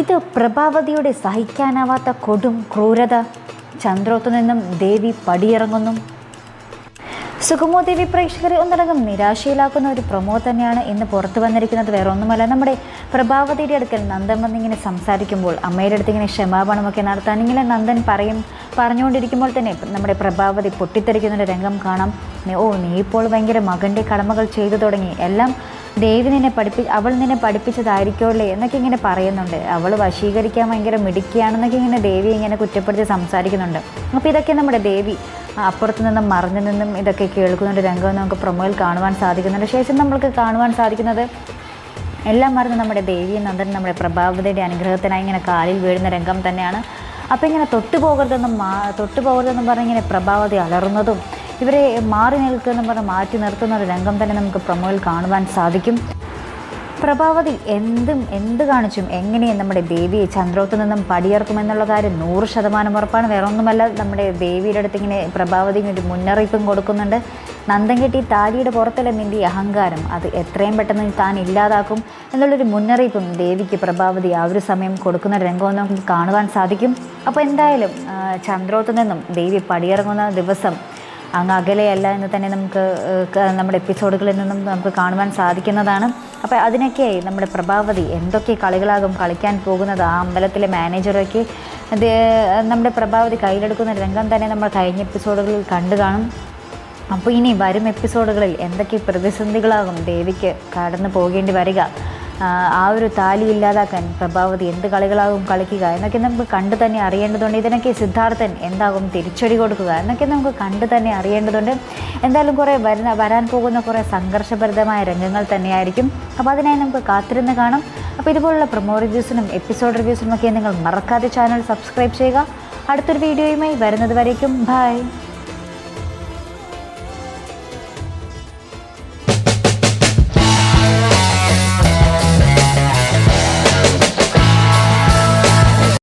ഇത് പ്രഭാവതിയുടെ സഹിക്കാനാവാത്ത കൊടും ക്രൂരത. ചന്ദ്രോത്തു നിന്നും ദേവി പടിയിറങ്ങുന്നു. സുഗമോ ദേവി പ്രേക്ഷകരെ ഒന്നടങ്കം നിരാശയിലാക്കുന്ന ഒരു പ്രൊമോ തന്നെയാണ് ഇന്ന് പുറത്തു വന്നിരിക്കുന്നത്. വേറെ ഒന്നുമല്ല നമ്മുടെ പ്രഭാവതിയുടെ അടുക്കൽ നന്ദൻ വന്നിങ്ങനെ സംസാരിക്കുമ്പോൾ അമ്മയുടെ അടുത്ത് ഇങ്ങനെ ക്ഷമാപണമൊക്കെ നടത്താൻ ഇങ്ങനെ നന്ദൻ പറയും പറഞ്ഞുകൊണ്ടിരിക്കുമ്പോൾ തന്നെ നമ്മുടെ പ്രഭാവതി പൊട്ടിത്തെറിക്കുന്ന രംഗം കാണാം. ഓ നീ ഇപ്പോൾ ഭയങ്കര മകന്റെ കടമകൾ ചെയ്തു തുടങ്ങി. എല്ലാം ദേവി നിന്നെ പഠിപ്പി അവൾ നിന്നെ പഠിപ്പിച്ചതായിരിക്കുമല്ലേ എന്നൊക്കെ ഇങ്ങനെ പറയുന്നുണ്ട്. അവൾ വശീകരിക്കാൻ ഭയങ്കര മിടുക്കിയാണെന്നൊക്കെ ഇങ്ങനെ ദേവി ഇങ്ങനെ കുറ്റപ്പെടുത്തി സംസാരിക്കുന്നുണ്ട്. അപ്പോൾ ഇതൊക്കെ നമ്മുടെ ദേവി അപ്പുറത്ത് നിന്നും മറിഞ്ഞു നിന്നും ഇതൊക്കെ കേൾക്കുന്ന ഒരു രംഗം നമുക്ക് പ്രൊമോയിൽ കാണുവാൻ സാധിക്കുന്നുണ്ട്. ശേഷം നമ്മൾക്ക് കാണുവാൻ സാധിക്കുന്നത് എല്ലാം മറന്ന് നമ്മുടെ ദേവിയും നന്ദൻ നമ്മുടെ പ്രഭാവതിയുടെ അനുഗ്രഹത്തിനായി ഇങ്ങനെ കാലിൽ വീഴുന്ന രംഗം തന്നെയാണ്. അപ്പോൾ ഇങ്ങനെ തൊട്ടു പോകരുതെന്നും മാ തൊട്ടു പോകരുതെന്നും പറഞ്ഞ് ഇങ്ങനെ പ്രഭാവതി അലറുന്നതും ഇവരെ മാറി നിൽക്കുന്ന പറഞ്ഞ് മാറ്റി നിർത്തുന്ന ഒരു രംഗം തന്നെ നമുക്ക് പ്രൊമോയിൽ കാണുവാൻ സാധിക്കും. പ്രഭാവതി എന്തും എന്ത് കാണിച്ചും എങ്ങനെയും നമ്മുടെ ദേവിയെ ചന്ദ്രോത്ത് നിന്നും പടിയിറക്കുമെന്നുള്ള കാര്യം നൂറ് ശതമാനം ഉറപ്പാണ്. വേറെ ഒന്നുമല്ല നമ്മുടെ ദേവിയുടെ അടുത്ത് ഇങ്ങനെ പ്രഭാവതി ഒരു മുന്നറിയിപ്പും കൊടുക്കുന്നുണ്ട്. നന്ദം കെട്ടി താലിയുടെ പുറത്തല്ല നിന്റെ അഹങ്കാരം? അത് എത്രയും പെട്ടെന്ന് താൻ ഇല്ലാതാക്കും എന്നുള്ളൊരു മുന്നറിയിപ്പും ദേവിക്ക് പ്രഭാവതി ആ ഒരു സമയം കൊടുക്കുന്ന രംഗം നമുക്ക് കാണുവാൻ സാധിക്കും. അപ്പോൾ എന്തായാലും ചന്ദ്രോത്ത് നിന്നും ദേവി പടിയിറങ്ങുന്ന ദിവസം അങ്ങ് അകലെയല്ല എന്ന് തന്നെ നമുക്ക് നമ്മുടെ എപ്പിസോഡുകളിൽ നിന്നും നമുക്ക് കാണുവാൻ സാധിക്കുന്നതാണ്. അപ്പോൾ അതിനൊക്കെയായി നമ്മുടെ പ്രഭാവതി എന്തൊക്കെ കളികളാകും കളിക്കാൻ പോകുന്നത്? ആ അമ്പലത്തിലെ മാനേജറൊക്കെ അത് നമ്മുടെ പ്രഭാവതി കയ്യിലെടുക്കുന്ന രംഗം തന്നെ നമ്മൾ കഴിഞ്ഞ എപ്പിസോഡുകളിൽ കണ്ടു കാണും. അപ്പോൾ ഇനി വരും എപ്പിസോഡുകളിൽ എന്തൊക്കെ പ്രതിസന്ധികളാകും ദേവിക്ക് കടന്നു പോകേണ്ടി വരിക? ആ ഒരു താലി ഇല്ലാതാക്കാൻ പ്രഭാവതി എന്ത് കളികളാകും കളിക്കുക എന്നൊക്കെ നമുക്ക് കണ്ടു തന്നെ അറിയേണ്ടതുണ്ട്. ഇതിനൊക്കെ സിദ്ധാർത്ഥൻ എന്താകും തിരിച്ചടി കൊടുക്കുക എന്നൊക്കെ നമുക്ക് കണ്ടു തന്നെ അറിയേണ്ടതുണ്ട്. എന്തായാലും കുറേ വരുന്ന വരാൻ പോകുന്ന കുറേ സംഘർഷഭരിതമായ രംഗങ്ങൾ തന്നെയായിരിക്കും. അപ്പോൾ അതിനായി നമുക്ക് കാത്തിരുന്ന് കാണാം. അപ്പോൾ ഇതുപോലുള്ള പ്രൊമോ റിവ്യൂസിനും എപ്പിസോഡ് റിവ്യൂസിനും ഒക്കെ നിങ്ങൾ മറക്കാതെ ചാനൽ സബ്സ്ക്രൈബ് ചെയ്യുക. അടുത്തൊരു വീഡിയോയുമായി വരുന്നത് വരേക്കും. ബൈ